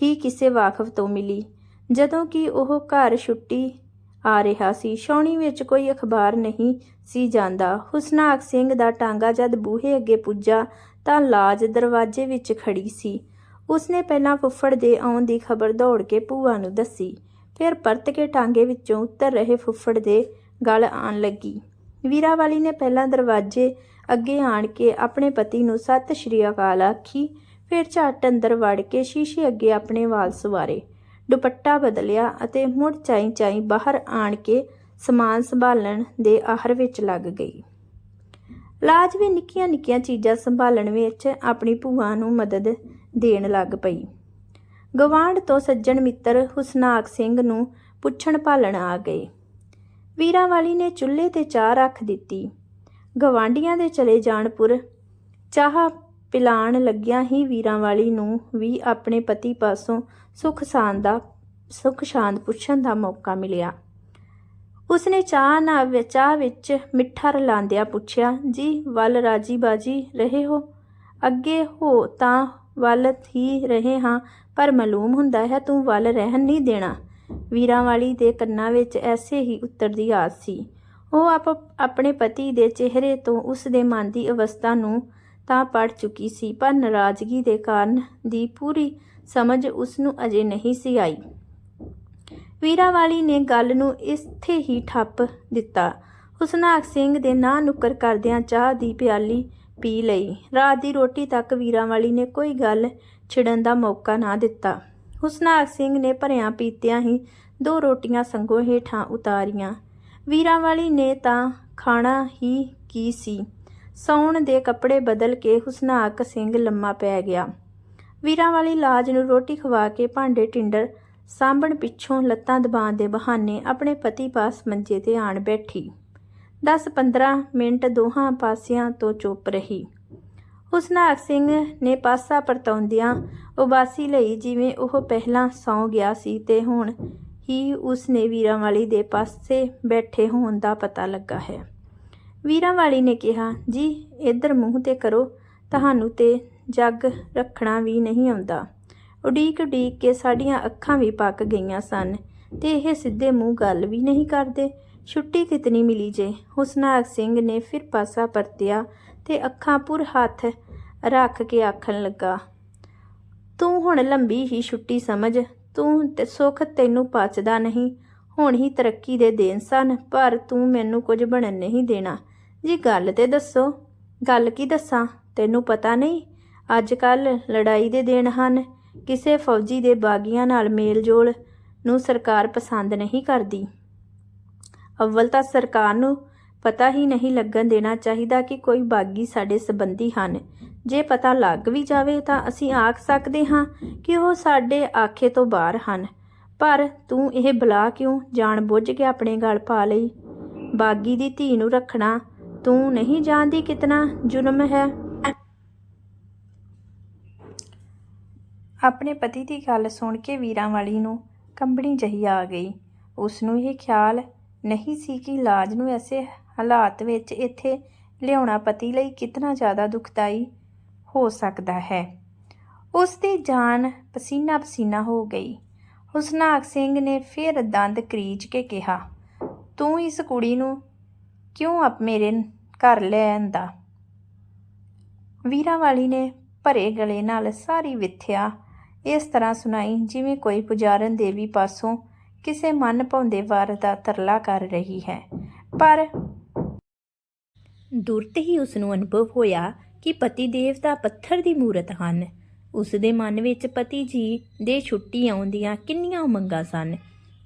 ਹੀ ਕਿਸੇ ਵਾਕਫ ਤੋਂ ਮਿਲੀ। ਜਦੋਂ ਕਿ ਉਹ ਘਰ ਛੁੱਟੀ ਆ ਰਿਹਾ ਸੀ ਛਾਉਣੀ ਵਿੱਚ ਕੋਈ ਅਖਬਾਰ ਨਹੀਂ ਸੀ ਜਾਂਦਾ। ਹੁਸਨਾਕ ਸਿੰਘ ਦਾ ਟਾਂਗਾ ਜਦ ਬੂਹੇ ਅੱਗੇ ਪੁੱਜਾ ਤਾਂ ਲਾਜ ਦਰਵਾਜ਼ੇ ਵਿੱਚ ਖੜੀ ਸੀ। ਉਸਨੇ ਪਹਿਲਾਂ ਫੁੱਫੜ ਦੇ ਆਉਣ ਦੀ ਖਬਰ ਦੌੜ ਕੇ ਭੂਆ ਨੂੰ ਦੱਸੀ। ਫਿਰ ਪਰਤ ਕੇ ਟਾਂਗੇ ਵਿੱਚੋਂ ਉੱਤਰ ਰਹੇ ਫੁੱਫੜ ਦੇ ਗਲ ਆਣ ਲੱਗੀ। ਵੀਰਾ ਵਾਲੀ ਨੇ ਪਹਿਲਾਂ ਦਰਵਾਜ਼ੇ ਅੱਗੇ ਆਣ ਕੇ ਆਪਣੇ ਪਤੀ ਨੂੰ ਸਤਿ ਸ਼੍ਰੀ ਅਕਾਲ ਆਖੀ, ਫਿਰ ਝੱਟ ਅੰਦਰ ਵੜ ਕੇ ਸ਼ੀਸ਼ੇ ਅੱਗੇ ਆਪਣੇ ਵਾਲ ਸਵਾਰੇ। ਦੁਪੱਟਾ ਬਦਲਿਆ ਅਤੇ ਮੁੜ ਚਾਈ ਚਾਈ ਬਾਹਰ ਆਣ ਕੇ ਸਮਾਨ ਸੰਭਾਲਣ ਦੇ ਆਹਰ ਵਿੱਚ ਲੱਗ ਗਈ। ਲਾਜ ਵੀ ਨਿੱਕੀਆਂ ਨਿੱਕੀਆਂ ਚੀਜ਼ਾਂ ਸੰਭਾਲਣ ਵਿੱਚ ਆਪਣੀ ਭੂਆ ਨੂੰ ਮਦਦ ਦੇਣ ਲੱਗ ਪਈ। ਗਵਾਂਢ ਤੋਂ ਸੱਜਣ ਮਿੱਤਰ ਹੁਸਨਾਕ ਸਿੰਘ ਨੂੰ ਪੁੱਛਣ ਭਾਲਣ ਆ ਗਏ। ਵੀਰਾਂ ਵਾਲੀ ਨੇ ਚੁੱਲ੍ਹੇ ਤੇ ਚਾਹ ਰੱਖ ਦਿੱਤੀ। ਗਵਾਂਢੀਆਂ ਦੇ ਚਲੇ ਜਾਣਪੁਰ ਚਾਹ ਪਿਲਾਣ ਲੱਗਿਆਂ ਹੀ ਵੀਰਾਂ ਵਾਲੀ ਨੂੰ ਵੀ ਆਪਣੇ ਪਤੀ ਪਾਸੋਂ ਸੁਖ ਸ਼ਾਂਤ ਦਾ, ਸੁਖ ਸ਼ਾਂਤ ਪੁੱਛਣ ਦਾ ਮੌਕਾ ਮਿਲਿਆ। ਉਸਨੇ ਚਾਹ ਨਾਲ ਚਾਹ ਵਿੱਚ ਮਿੱਠਾ ਰਲਾਂਦਿਆਂ ਪੁੱਛਿਆ, ਜੀ, ਵੱਲ ਰਾਜੀ ਬਾਜੀ ਰਹੇ ਹੋ? ਅੱਗੇ ਹੋ ਤਾਂ ਵੱਲ ਹੀ ਰਹੇ ਹਾਂ, ਪਰ ਮਾਲੂਮ ਹੁੰਦਾ ਹੈ ਤੂੰ ਵੱਲ ਰਹਿਣ ਨਹੀਂ ਦੇਣਾ। ਵੀਰਾਂਵਾਲੀ ਦੇ ਕੰਨਾਂ ਵਿੱਚ ਐਸੇ ਹੀ ਉੱਤਰ ਦੀ ਆਸ ਸੀ। ਉਹ ਆਪ, ਆਪਣੇ ਪਤੀ ਦੇ ਚਿਹਰੇ ਤੋਂ ਉਸ ਦੇ ਮਨ ਦੀ ਅਵਸਥਾ ਨੂੰ ਤਾਂ ਪੜ੍ਹ ਚੁੱਕੀ ਸੀ, ਪਰ ਨਾਰਾਜ਼ਗੀ ਦੇ ਕਾਰਨ ਦੀ ਪੂਰੀ ਸਮਝ ਉਸ ਨੂੰ ਅਜੇ ਨਹੀਂ ਸੀ ਆਈ। ਵੀਰਾਵਾਲੀ ਨੇ ਗੱਲ ਨੂੰ ਇੱਥੇ ਹੀ ਠੱਪ ਦਿੱਤਾ। ਹੁਸਨਾਕ ਸਿੰਘ ਦੇ ਨਾਂ ਨੁੱਕਰ ਕਰਦਿਆਂ ਚਾਹ ਦੀ ਪਿਆਲੀ ਪੀ ਲਈ। ਰਾਤ ਦੀ ਰੋਟੀ ਤੱਕ ਵੀਰਾਵਾਲੀ ਨੇ ਕੋਈ ਗੱਲ ਛਿੜਨ ਦਾ ਮੌਕਾ ਨਾ ਦਿੱਤਾ। ਹੁਸਨਾਕ ਸਿੰਘ ਨੇ ਭਰਿਆਂ ਪੀਤਿਆਂ ਹੀ ਦੋ ਰੋਟੀਆਂ ਸੰਗੋ ਹੇਠਾਂ ਉਤਾਰੀਆਂ। ਵੀਰਾਵਾਲੀ ਨੇ ਤਾਂ ਖਾਣਾ ਹੀ ਕੀ ਸੀ? ਸੌਣ ਦੇ ਕੱਪੜੇ ਬਦਲ ਕੇ ਹੁਸਨਾਕ ਸਿੰਘ ਲੰਮਾ ਪੈ ਗਿਆ। ਵੀਰਾਂ ਵਾਲੀ ਲਾਜ ਨੂੰ ਰੋਟੀ ਖਵਾ ਕੇ ਭਾਂਡੇ ਟਿੰਡਰ ਸਾਂਭਣ ਪਿੱਛੋਂ ਲੱਤਾਂ ਦਬਾਉਣ ਦੇ ਬਹਾਨੇ ਆਪਣੇ ਪਤੀ ਪਾਸ ਮੰਜੇ ਤੇ ਆਣ ਬੈਠੀ। 10-15 ਮਿੰਟ ਦੋਹਾਂ ਪਾਸਿਆਂ ਤੋਂ ਚੁੱਪ ਰਹੀ। ਹੁਸਨਾਕ ਸਿੰਘ ਨੇ ਪਾਸਾ ਪਰਤਾਉਂਦਿਆਂ ਉਬਾਸੀ ਲਈ ਜਿਵੇਂ ਉਹ ਪਹਿਲਾਂ ਸੌਂ ਗਿਆ ਸੀ ਤੇ ਹੁਣ ਹੀ ਉਸ ਨੇ ਵੀਰਾਂ ਵਾਲੀ ਦੇ ਪਾਸੇ ਬੈਠੇ ਹੋਣ ਦਾ ਪਤਾ ਲੱਗਾ ਹੈ। ਵੀਰਾਂ ਵਾਲੀ ਨੇ ਕਿਹਾ, ਜੀ ਇੱਧਰ ਮੂੰਹ ਤੇ ਕਰੋ, ਤੁਹਾਨੂੰ ਤੇ ਜੱਗ ਰੱਖਣਾ ਵੀ ਨਹੀਂ ਆਉਂਦਾ। ਉਡੀਕ ਉਡੀਕ ਕੇ ਸਾਡੀਆਂ ਅੱਖਾਂ ਵੀ ਪੱਕ ਗਈਆਂ ਸਨ ਤੇ ਇਹ ਸਿੱਧੇ ਮੂੰਹ ਗੱਲ ਵੀ ਨਹੀਂ ਕਰਦੇ। ਛੁੱਟੀ ਕਿਤਨੀ ਮਿਲੀ ਜੇ? ਹੁਸਨਾਕ ਸਿੰਘ ਨੇ ਫਿਰ ਪਾਸਾ ਪਰਤਿਆ ਤੇ ਅੱਖਾਂ ਪੁਰ ਹੱਥ ਰੱਖ ਕੇ ਆਖਣ ਲੱਗਾ, ਤੂੰ ਹੁਣ ਲੰਬੀ ਹੀ ਛੁੱਟੀ ਸਮਝ, ਤੂੰ ਤੇ ਸੁੱਖ ਤੈਨੂੰ ਪਚਦਾ ਨਹੀਂ। ਹੁਣ ਹੀ ਤਰੱਕੀ ਦੇ ਦੇਣ ਸਨ, ਪਰ ਤੂੰ ਮੈਨੂੰ ਕੁਝ ਬਣਨ ਨਹੀਂ ਦੇਣਾ। ਜੀ ਗੱਲ ਤੇ ਦੱਸੋ। ਗੱਲ ਕੀ ਦੱਸਾਂ? ਤੈਨੂੰ ਪਤਾ ਨਹੀਂ? ਅੱਜ ਕੱਲ ਲੜਾਈ ਦੇ ਦਿਨ ਹਨ। ਕਿਸੇ ਫੌਜੀ ਦੇ ਬਾਗੀਆਂ ਨਾਲ ਮੇਲ ਜੋਲ ਨੂੰ ਸਰਕਾਰ ਪਸੰਦ ਨਹੀਂ ਕਰਦੀ। ਅਵਲ ਤਾਂ ਸਰਕਾਰ ਨੂੰ ਪਤਾ ਹੀ ਨਹੀਂ ਲੱਗਣ ਦੇਣਾ ਚਾਹੀਦਾ ਕਿ ਕੋਈ ਬਾਗੀ ਸਾਡੇ ਸੰਬੰਧੀ ਹਨ। ਜੇ ਪਤਾ ਲੱਗ ਵੀ ਜਾਵੇ ਤਾਂ ਅਸੀਂ ਆਖ ਸਕਦੇ ਹਾਂ ਕਿ ਉਹ ਸਾਡੇ ਆਖੇ ਤੋਂ ਬਾਹਰ ਹਨ। ਪਰ ਤੂੰ ਇਹ ਬਲਾ ਕਿਉਂ? ਜਾਣ ਬੁੱਝ ਕੇ ਆਪਣੇ ਗਲ ਪਾ ਲਈ। ਬਾਗੀ ਦੀ ਧੀ ਨੂੰ ਰੱਖਣਾ ਤੂੰ ਨਹੀਂ ਜਾਣਦੀ ਕਿਤਨਾ ਜ਼ੁਲਮ ਹੈ? ਆਪਣੇ ਪਤੀ ਦੀ ਗੱਲ ਸੁਣ ਕੇ ਵੀਰਾਂ ਵਾਲੀ ਨੂੰ ਕੰਬਣੀ ਜਹੀ ਆ ਗਈ। ਉਸ ਨੂੰ ਇਹ ਖਿਆਲ ਨਹੀਂ ਸੀ ਕਿ ਲਾਜ ਨੂੰ ਐਸੇ ਹਾਲਾਤ ਵਿੱਚ ਇੱਥੇ ਲਿਆਉਣਾ ਪਤੀ ਲਈ ਕਿਤਨਾ ਜ਼ਿਆਦਾ ਦੁਖਦਾਈ ਹੋ ਸਕਦਾ ਹੈ। ਉਸ ਦੀ ਜਾਨ ਪਸੀਨਾ ਪਸੀਨਾ ਹੋ ਗਈ। ਹੁਸਨਾਕ ਸਿੰਘ ਨੇ ਫਿਰ ਦੰਦ ਕਰੀਚ ਕੇ ਕਿਹਾ, ਤੂੰ ਇਸ ਕੁੜੀ ਨੂੰ ਕਿਉਂ ਆਪ ਮੇਰੇ ਘਰ ਲੈ ਆਂਦਾ। ਵੀਰਾਂ ਵਾਲੀ ਨੇ ਭਰੇ ਗਲੇ ਨਾਲ ਸਾਰੀ ਵਿਥਿਆ। ਇਸ ਤਰ੍ਹਾਂ ਸੁਣਾਈ ਜਿਵੇਂ ਕੋਈ ਪੁਜਾਰਨ ਦੇਵੀ ਪਾਸੋਂ ਕਿਸੇ ਮਨ ਭਾਉਂਦੇ ਵਾਰ ਦਾ ਤਰਲਾ ਕਰ ਰਹੀ ਹੈ। ਪਰ ਦੁਰਤ ਹੀ ਉਸ ਨੂੰ ਅਨੁਭਵ ਹੋਇਆ ਕਿ ਪਤੀ ਦੇਵਤਾ ਪੱਥਰ ਦੀ ਮੂਰਤ ਹਨ। ਉਸ ਦੇ ਮਨ ਵਿੱਚ ਪਤੀ ਜੀ ਦੇ ਛੁੱਟੀ ਆਉਣ ਦੀਆਂ ਕਿੰਨੀਆਂ ਉਮੰਗਾਂ ਸਨ।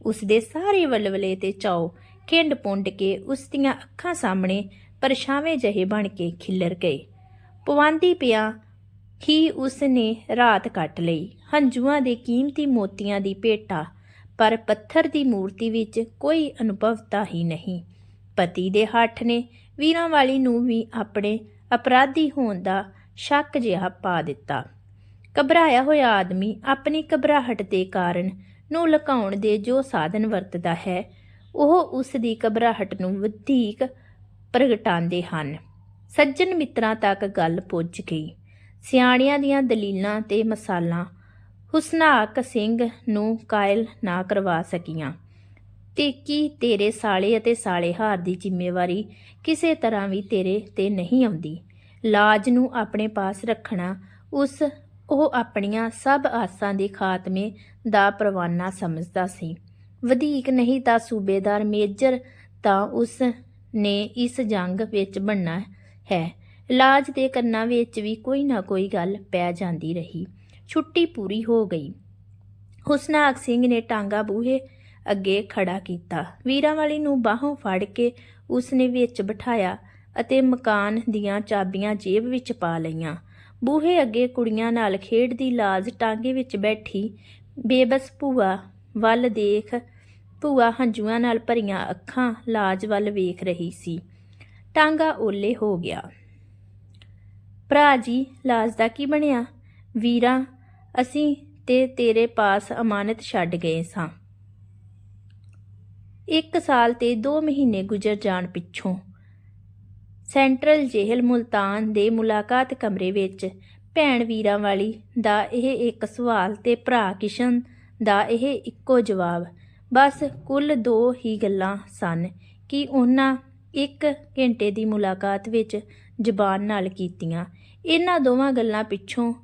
ਉਸ ਦੇ ਸਾਰੇ ਵਲਵਲੇ ਤੇ ਚਾਉ ਖਿੰਡ ਪੁੰਡ ਕੇ ਉਸ ਦੀਆਂ ਅੱਖਾਂ ਸਾਹਮਣੇ ਪਰਛਾਵੇਂ ਜਿਹੇ ਬਣ ਕੇ ਖਿੱਲਰ ਗਏ। ਪਵਾਂਦੀ ਪਿਆ ਹੀ ਉਸ ਨੇ ਰਾਤ ਕੱਟ ਲਈ। ਹੰਝੂਆਂ ਦੇ ਕੀਮਤੀ ਮੋਤੀਆਂ ਦੀ ਭੇਟਾ, ਪਰ ਪੱਥਰ ਦੀ ਮੂਰਤੀ ਵਿੱਚ ਕੋਈ ਅਨੁਭਵਤਾ ਹੀ ਨਹੀਂ। ਪਤੀ ਦੇ ਹੱਠ ਨੇ ਵੀਰਾਂ ਵਾਲੀ ਨੂੰ ਵੀ ਆਪਣੇ ਅਪਰਾਧੀ ਹੋਣ ਦਾ ਸ਼ੱਕ ਜਿਹਾ ਪਾ ਦਿੱਤਾ। ਘਬਰਾਇਆ ਹੋਇਆ ਆਦਮੀ ਆਪਣੀ ਘਬਰਾਹਟ ਦੇ ਕਾਰਨ ਨੂੰ ਲੁਕਾਉਣ ਦੇ ਜੋ ਸਾਧਨ ਵਰਤਦਾ ਹੈ, ਉਹ ਉਸ ਦੀ ਘਬਰਾਹਟ ਨੂੰ ਵਧੇਕ ਪ੍ਰਗਟਾਉਂਦੇ ਹਨ। ਸੱਜਣ ਮਿੱਤਰਾਂ ਤੱਕ ਗੱਲ ਪੁੱਜ ਗਈ। ਸਿਆਣਿਆਂ ਦੀਆਂ ਦਲੀਲਾਂ ਤੇ ਮਸਾਲਾਂ ਹੁਸਨਾਕ ਸਿੰਘ ਨੂੰ ਕਾਇਲ ਨਾ ਕਰਵਾ ਸਕੀਆਂ। ਤੇ ਕੀ ਤੇਰੇ ਸਾਲੇ ਅਤੇ ਸਾਲੇ ਹਾਰ ਦੀ ਜ਼ਿੰਮੇਵਾਰੀ ਕਿਸੇ ਤਰ੍ਹਾਂ ਵੀ ਤੇਰੇ ਤੇ ਨਹੀਂ ਆਉਂਦੀ? ਲਾਜ ਨੂੰ ਆਪਣੇ ਪਾਸ ਰੱਖਣਾ, ਉਸ ਉਹ ਆਪਣੀਆਂ ਸਭ ਆਸਾਂ ਦੇ ਖਾਤਮੇ ਦਾ ਪ੍ਰਵਾਨਾ ਸਮਝਦਾ ਸੀ। ਵਧੇਕ ਨਹੀਂ ਤਾਂ ਸੂਬੇਦਾਰ ਮੇਜਰ ਤਾਂ ਉਸ ਨੇ ਇਸ ਜੰਗ ਵਿੱਚ ਬਣਨਾ ਹੈ। ਇਲਾਜ ਦੇ ਕੰਨਾਂ ਵਿੱਚ ਵੀ ਕੋਈ ਨਾ ਕੋਈ ਗੱਲ ਪੈ ਜਾਂਦੀ ਰਹੀ। ਛੁੱਟੀ ਪੂਰੀ ਹੋ ਗਈ। ਹੁਸਨਾਕ ਸਿੰਘ ਨੇ ਟਾਂਗਾ ਬੂਹੇ ਅੱਗੇ ਖੜਾ ਕੀਤਾ। ਵੀਰਾਂ ਵਾਲੀ ਨੂੰ ਬਾਹੋਂ ਫੜ ਕੇ ਉਸਨੇ ਵਿੱਚ ਬਿਠਾਇਆ ਅਤੇ ਮਕਾਨ ਦੀਆਂ ਚਾਬੀਆਂ ਜੇਬ ਵਿੱਚ ਪਾ ਲਈਆਂ। ਬੂਹੇ ਅੱਗੇ ਕੁੜੀਆਂ ਨਾਲ ਖੇਡਦੀ ਲਾਜ ਟਾਂਗੇ ਵਿੱਚ ਬੈਠੀ ਬੇਬਸ ਭੂਆ ਵੱਲ ਦੇਖ ਭੂਆ ਹੰਝੂਆਂ ਨਾਲ ਭਰੀਆਂ ਅੱਖਾਂ ਲਾਜ ਵੱਲ ਵੇਖ ਰਹੀ ਸੀ। ਟਾਂਗਾ ਓਲੇ ਹੋ ਗਿਆ। ਭਰਾ ਜੀ, ਲਾਜ ਦਾ ਕੀ ਬਣਿਆ? ਵੀਰਾ, ਅਸੀਂ ਤੇ ਤੇਰੇ ਪਾਸ ਅਮਾਨਤ ਛੱਡ ਗਏ ਸਾਂ। ਇੱਕ ਸਾਲ ਤੇ 2 ਮਹੀਨੇ ਗੁਜ਼ਰ ਜਾਣ ਪਿੱਛੋਂ ਸੈਂਟਰਲ ਜੇਲ੍ਹ ਮੁਲਤਾਨ ਦੇ ਮੁਲਾਕਾਤ ਕਮਰੇ ਵਿੱਚ ਭੈਣ ਵੀਰਾਂ ਵਾਲੀ ਦਾ ਇਹ ਇੱਕ ਸਵਾਲ ਤੇ ਭਰਾ ਕਿਸ਼ਨ ਦਾ ਇਹ ਇੱਕੋ ਜਵਾਬ। ਬਸ ਕੁੱਲ ਦੋ ਹੀ ਗੱਲਾਂ ਸਨ ਕਿ ਉਹਨਾਂ ਇੱਕ ਘੰਟੇ ਦੀ ਮੁਲਾਕਾਤ ਵਿੱਚ ਜ਼ਬਾਨ ਨਾਲ ਕੀਤੀਆਂ। ਇਹਨਾਂ ਦੋਵਾਂ ਗੱਲਾਂ ਪਿੱਛੋਂ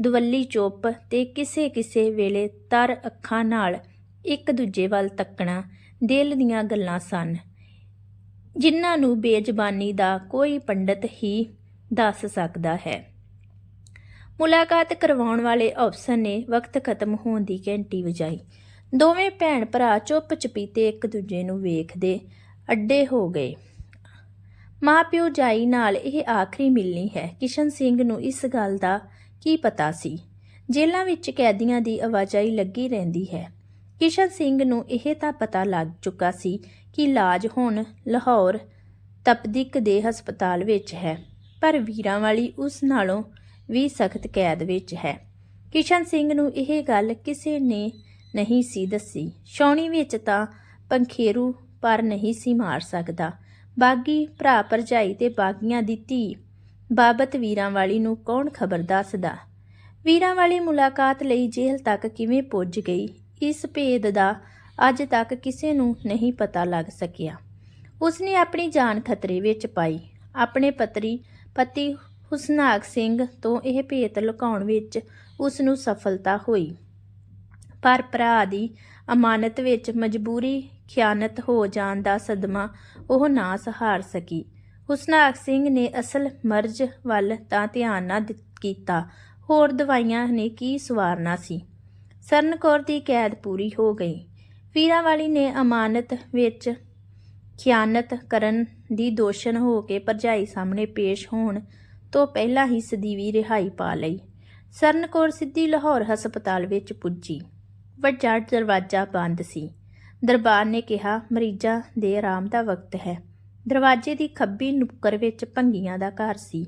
ਦਵੱਲੀ ਚੁੱਪ ਤੇ ਕਿਸੇ ਕਿਸੇ ਵੇਲੇ ਤਰ ਅੱਖਾਂ ਨਾਲ ਇੱਕ ਦੂਜੇ ਵੱਲ ਤੱਕਣਾ ਦਿਲ ਦੀਆਂ ਗੱਲਾਂ ਸਨ। ਜਿਨ੍ਹਾਂ ਨੂੰ ਬੇਜ਼ਬਾਨੀ ਦਾ ਕੋਈ ਪੰਡਤ ਹੀ ਦੱਸ ਸਕਦਾ ਹੈ। ਮੁਲਾਕਾਤ ਕਰਵਾਉਣ ਵਾਲੇ ਅਫਸਰ ਨੇ ਵਕਤ ਖਤਮ ਹੋਣ ਦੀ ਘੰਟੀ ਵਜਾਈ। ਦੋਵੇਂ ਭੈਣ ਭਰਾ ਚੁੱਪ ਚਪੀਤੇ ਇੱਕ ਦੂਜੇ ਨੂੰ ਵੇਖਦੇ ਅੱਡੇ ਹੋ ਗਏ। ਮਾਪਿਓ ਜਾਈ ਨਾਲ ਇਹ ਆਖਰੀ ਮਿਲਣੀ ਹੈ। ਕਿਸ਼ਨ ਸਿੰਘ ਨੂੰ ਇਸ ਗੱਲ ਦਾ ਕੀ ਪਤਾ ਸੀ? ਜੇਲ੍ਹਾਂ ਵਿੱਚ ਕੈਦੀਆਂ ਦੀ ਆਵਾਜਾਈ ਲੱਗੀ ਰਹਿੰਦੀ ਹੈ। ਕਿਸ਼ਨ ਸਿੰਘ ਨੂੰ ਇਹ ਤਾਂ ਪਤਾ ਲੱਗ ਚੁੱਕਾ ਸੀ ਕਿ ਇਲਾਜ ਹੁਣ ਲਾਹੌਰ ਤਪਦਿਕ ਦੇ ਹਸਪਤਾਲ ਵਿੱਚ ਹੈ, ਪਰ ਵੀਰਾਂ ਵਾਲੀ ਉਸ ਨਾਲੋਂ ਵੀ ਸਖਤ ਕੈਦ ਵਿੱਚ ਹੈ। ਕਿਸ਼ਨ ਸਿੰਘ ਨੂੰ ਇਹ ਗੱਲ ਕਿਸੇ ਨੇ ਨਹੀਂ ਸੀ ਦੱਸੀ। ਛਾਉਣੀ ਵਿੱਚ ਤਾਂ ਪੰਖੇਰੂ ਪਰ ਨਹੀਂ ਸੀ ਮਾਰ ਸਕਦਾ। ਬਾਗੀ ਭਰਾ ਭਰਜਾਈ ਤੇ ਬਾਗੀਆਂ ਦੀ ਧੀ ਬਾਬਤ ਵੀਰਾਂ ਵਾਲੀ ਨੂੰ ਕੌਣ ਖਬਰ ਦੱਸਦਾ? ਵੀਰਾਂ ਵਾਲੀ ਮੁਲਾਕਾਤ ਲਈ ਜੇਲ੍ਹ ਤੱਕ ਕਿਵੇਂ ਪੁੱਜ ਗਈ? ਇਸ ਭੇਦ ਦਾ ਅੱਜ ਤੱਕ ਕਿਸੇ ਨੂੰ ਨਹੀਂ ਪਤਾ ਲੱਗ ਸਕਿਆ। ਉਸਨੇ ਆਪਣੀ ਜਾਨ ਖਤਰੇ ਵਿੱਚ ਪਾਈ। ਆਪਣੇ ਪਤਰੀ, ਪਤੀ ਹੁਸਨਾਗ ਸਿੰਘ ਤੋਂ ਇਹ ਭੇਤ ਲੁਕਾਉਣ ਵਿੱਚ ਉਸ ਨੂੰ ਸਫਲਤਾ ਹੋਈ। ਪਰ ਭਰਾ ਦੀ ਅਮਾਨਤ ਵਿੱਚ ਮਜਬੂਰੀ ਖਿਆਨਤ ਹੋ ਜਾਣ ਦਾ ਸਦਮਾ ਉਹ ਨਾ ਸਹਾਰ ਸਕੀ। ਹੁਸਨਾਕ ਸਿੰਘ ਨੇ ਅਸਲ ਮਰਜ਼ ਵੱਲ ਤਾਂ ਧਿਆਨ ਨਾ ਦਿੱ- ਕੀਤਾ। ਹੋਰ ਦਵਾਈਆਂ ਨੇ ਕੀ ਸਵਾਰਨਾ ਸੀ? ਸਰਨ ਕੌਰ ਦੀ ਕੈਦ ਪੂਰੀ ਹੋ ਗਈ। ਵੀਰਾਂ ਵਾਲੀ ਨੇ ਅਮਾਨਤ ਵਿੱਚ ਖਿਆਨਤ ਕਰਨ ਦੀ ਦੋਸ਼ਣ ਹੋ ਕੇ ਭਰਜਾਈ ਸਾਹਮਣੇ ਪੇਸ਼ ਹੋਣ ਤੋਂ ਪਹਿਲਾਂ ਹੀ ਸਦੀਵੀ ਰਿਹਾਈ ਪਾ ਲਈ। ਸਰਨ ਕੌਰ ਸਿੱਧੀ ਲਾਹੌਰ ਹਸਪਤਾਲ ਵਿੱਚ ਪੁੱਜੀ। ਵੱਡਾ ਦਰਵਾਜ਼ਾ ਬੰਦ ਸੀ। ਦਰਬਾਰ ਨੇ ਕਿਹਾ, ਮਰੀਜ਼ਾਂ ਦੇ ਆਰਾਮ ਦਾ ਵਕਤ ਹੈ। ਦਰਵਾਜ਼ੇ ਦੀ ਖੱਬੀ ਨੁੱਕਰ ਵਿੱਚ ਭੰਗੀਆਂ ਦਾ ਘਰ ਸੀ।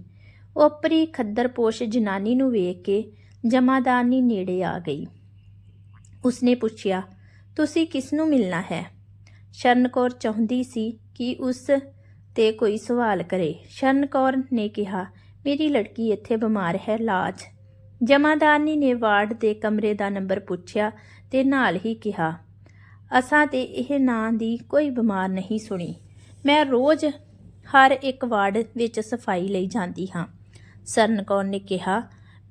ਓਪਰੀ ਖੱਦਰਪੋਸ਼ ਜਨਾਨੀ ਨੂੰ ਵੇਖ ਕੇ ਜਮਾਦਾਰਨੀ ਨੇੜੇ ਆ ਗਈ। ਉਸਨੇ ਪੁੱਛਿਆ, ਤੁਸੀਂ ਕਿਸ ਨੂੰ ਮਿਲਣਾ ਹੈ? ਸ਼ਰਨ ਕੌਰ ਚਾਹੁੰਦੀ ਸੀ ਕਿ ਉਸ ਤੇ ਕੋਈ ਸਵਾਲ ਕਰੇ। ਸ਼ਰਨ ਕੌਰ ਨੇ ਕਿਹਾ, ਮੇਰੀ ਲੜਕੀ ਇੱਥੇ ਬਿਮਾਰ ਹੈ, ਲਾਜ। ਜਮਾਦਾਰਨੀ ਨੇ ਵਾਰਡ ਦੇ ਕਮਰੇ ਦਾ ਨੰਬਰ ਪੁੱਛਿਆ ਤੇ ਨਾਲ ਹੀ ਕਿਹਾ, ਅਸਾਂ ਤੇ ਇਹ ਨਾਂ ਦੀ ਕੋਈ ਬਿਮਾਰ ਨਹੀਂ ਸੁਣੀ। ਮੈਂ ਰੋਜ਼ ਹਰ ਇੱਕ ਵਾਰਡ ਵਿੱਚ ਸਫ਼ਾਈ ਲਈ ਜਾਂਦੀ ਹਾਂ। ਸਰਨ ਕੌਰ ਨੇ ਕਿਹਾ,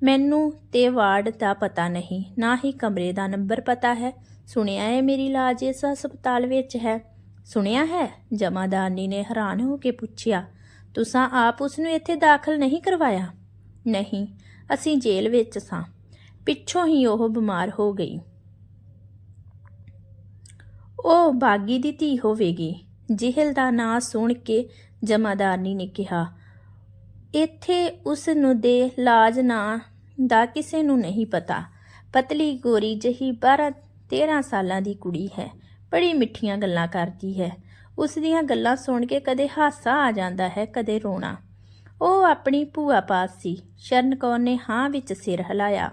ਮੈਨੂੰ ਤੇ ਵਾਰਡ ਦਾ ਪਤਾ ਨਹੀਂ, ਨਾ ਹੀ ਕਮਰੇ ਦਾ ਨੰਬਰ ਪਤਾ ਹੈ। ਸੁਣਿਆ ਹੈ ਮੇਰੀ ਇਲਾਜ ਇਸ ਹਸਪਤਾਲ ਵਿੱਚ ਹੈ? ਸੁਣਿਆ ਹੈ। ਜਮਾਦਾਰਨੀ ਨੇ ਹੈਰਾਨ ਹੋ ਕੇ ਪੁੱਛਿਆ, ਤੁਸੀਂ ਆਪ ਉਸ ਨੂੰ ਇੱਥੇ ਦਾਖਲ ਨਹੀਂ ਕਰਵਾਇਆ? ਨਹੀਂ, ਅਸੀਂ ਜੇਲ੍ਹ ਵਿੱਚ ਸਾਂ। ਪਿੱਛੋਂ ਹੀ ਉਹ ਬਿਮਾਰ ਹੋ ਗਈ। ਉਹ ਬਾਗੀ ਦੀ ਧੀ ਹੋਵੇਗੀ। ਜਿਹਲ ਦਾ ਨਾਂ ਸੁਣ ਕੇ ਜਮਾਦਾਰਨੀ ਨੇ ਕਿਹਾ, ਇੱਥੇ ਉਸ ਨੂੰ ਦੇ ਲਾਜ ਨਾਂ ਦਾ ਕਿਸੇ ਨੂੰ ਨਹੀਂ ਪਤਾ। ਪਤਲੀ ਗੋਰੀ ਜਹੀ 12 13 ਸਾਲਾਂ ਦੀ ਕੁੜੀ ਹੈ, ਬੜੀ ਮਿੱਠੀਆਂ ਗੱਲਾਂ ਕਰਦੀ ਹੈ। ਉਸ ਦੀਆਂ ਗੱਲਾਂ ਸੁਣ ਕੇ ਕਦੇ ਹਾਸਾ ਆ ਜਾਂਦਾ ਹੈ, ਕਦੇ ਰੋਣਾ। ਉਹ ਆਪਣੀ ਭੂਆ ਪਾਸ ਸੀ। ਸ਼ਰਨ ਕੌਰ ਨੇ ਹਾਂ ਵਿੱਚ ਸਿਰ ਹਿਲਾਇਆ।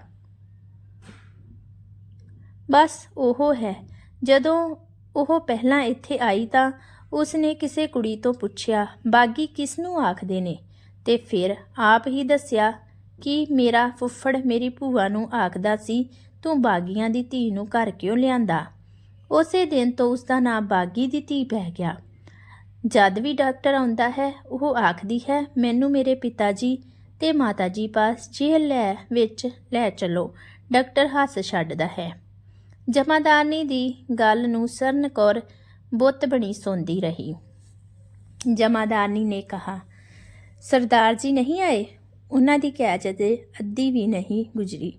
ਬਸ ਉਹ ਹੈ। ਜਦੋਂ ਉਹ ਪਹਿਲਾਂ ਇੱਥੇ ਆਈ ਤਾਂ ਉਸਨੇ ਕਿਸੇ ਕੁੜੀ ਤੋਂ ਪੁੱਛਿਆ, ਬਾਗੀ, ਕਿਸ ਨੂੰ ਆਖਦੇ ਨੇ? ਤੇ ਫਿਰ ਆਪ ਹੀ ਦੱਸਿਆ ਕਿ ਮੇਰਾ ਫੁੱਫੜ ਮੇਰੀ ਭੂਆ ਨੂੰ ਆਖਦਾ ਸੀ, ਤੂੰ ਬਾਗੀਆਂ ਦੀ ਧੀ ਨੂੰ ਘਰ ਕਿਉਂ ਲਿਆਂਦਾ? ਉਸੇ ਦਿਨ ਤੋਂ ਉਸ ਦਾ ਨਾਮ ਬਾਗੀ ਦੀ ਧੀ ਪੈ ਗਿਆ। ਜਦ ਵੀ ਡਾਕਟਰ ਆਉਂਦਾ ਹੈ, ਉਹ ਆਖਦੀ ਹੈ, ਮੈਨੂੰ ਮੇਰੇ ਪਿਤਾ ਜੀ ਤੇ ਮਾਤਾ ਜੀ ਪਾਸ ਜੇਲ੍ਹ ਲੈ ਵਿੱਚ ਲੈ ਚਲੋ, ਡਾਕਟਰ ਹੱਸ ਛੱਡਦਾ ਹੈ। ਜਮਾਦਾਰਨੀ ਦੀ ਗੱਲ ਨੂੰ ਸਰਨ ਕੌਰ ਬੁੱਤ ਬਣੀ ਸੌਂਦੀ ਰਹੀ। ਜਮਾਦਾਰਨੀ ਨੇ ਕਿਹਾ, ਸਰਦਾਰ ਜੀ ਨਹੀਂ ਆਏ? ਉਹਨਾਂ ਦੀ ਕੈਦ ਅਜੇ ਅੱਧੀ ਵੀ ਨਹੀਂ ਗੁਜ਼ਰੀ।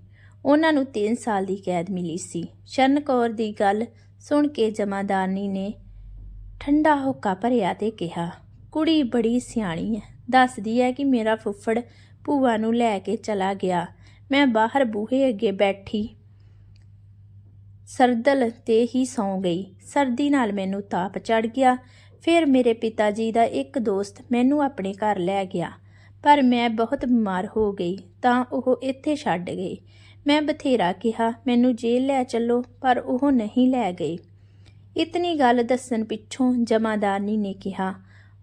ਉਹਨਾਂ ਨੂੰ 3 ਸਾਲ ਦੀ ਕੈਦ ਮਿਲੀ ਸੀ। ਸ਼ਰਨ ਕੌਰ ਦੀ ਗੱਲ ਸੁਣ ਕੇ ਜਮਾਦਾਰਨੀ ਨੇ ਠੰਡਾ ਹੋਕਾ ਭਰਿਆ ਤੇ ਕਿਹਾ, ਕੁੜੀ ਬੜੀ ਸਿਆਣੀ ਹੈ ਦੱਸਦੀ ਹੈ ਕਿ ਮੇਰਾ ਫੁੱਫੜ ਭੂਆ ਨੂੰ ਲੈ ਕੇ ਚਲਾ ਗਿਆ। ਮੈਂ ਬਾਹਰ ਬੂਹੇ ਅੱਗੇ ਬੈਠੀ ਸਰਦਲ ਤੇ ਹੀ ਸੌਂ ਗਈ। ਸਰਦੀ ਨਾਲ ਮੈਨੂੰ ਤਾਪ ਚੜ ਗਿਆ। ਫਿਰ ਮੇਰੇ ਪਿਤਾ ਜੀ ਦਾ ਇੱਕ ਦੋਸਤ ਮੈਨੂੰ ਆਪਣੇ ਘਰ ਲੈ ਗਿਆ। ਪਰ ਮੈਂ ਬਹੁਤ ਬਿਮਾਰ ਹੋ ਗਈ, ਤਾਂ ਉਹ ਇੱਥੇ ਛੱਡ ਗਏ। ਮੈਂ ਬਥੇਰਾ ਕਿਹਾ, ਮੈਨੂੰ ਜੇਲ੍ਹ ਲੈ ਚੱਲੋ ਪਰ ਉਹ ਨਹੀਂ ਲੈ ਗਏ। ਇਤਨੀ ਗੱਲ ਦੱਸਣ ਪਿੱਛੋਂ ਜਮਾਦਾਰਨੀ ਨੇ ਕਿਹਾ,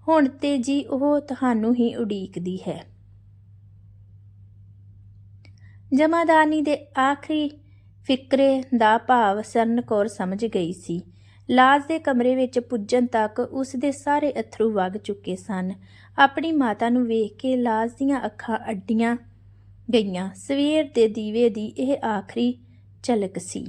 ਹੁਣ ਤੇ ਜੀ ਉਹ ਤੁਹਾਨੂੰ ਹੀ ਉਡੀਕਦੀ ਹੈ ਜਮਾਦਾਰਨੀ ਦੇ ਆਖਰੀ ਫਿਕਰੇ ਦਾ ਭਾਵ ਸਰਨ ਕੌਰ ਸਮਝ ਗਈ ਸੀ। ਲਾਜ ਦੇ ਕਮਰੇ ਵਿੱਚ ਪੁੱਜਣ ਤੱਕ ਉਸ ਦੇ ਸਾਰੇ ਅਥਰੂ ਵਗ ਚੁੱਕੇ ਸਨ। ਆਪਣੀ ਮਾਤਾ ਨੂੰ ਵੇਖ ਕੇ ਲਾਜ ਦੀਆਂ ਅੱਖਾਂ ਅੱਡੀਆਂ ਗਈਆਂ। ਸਵੇਰ ਦੇ ਦੀਵੇ ਦੀ ਇਹ ਆਖਰੀ ਝਲਕ ਸੀ।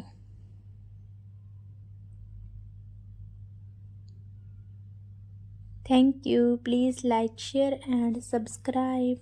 Thank you please like share and subscribe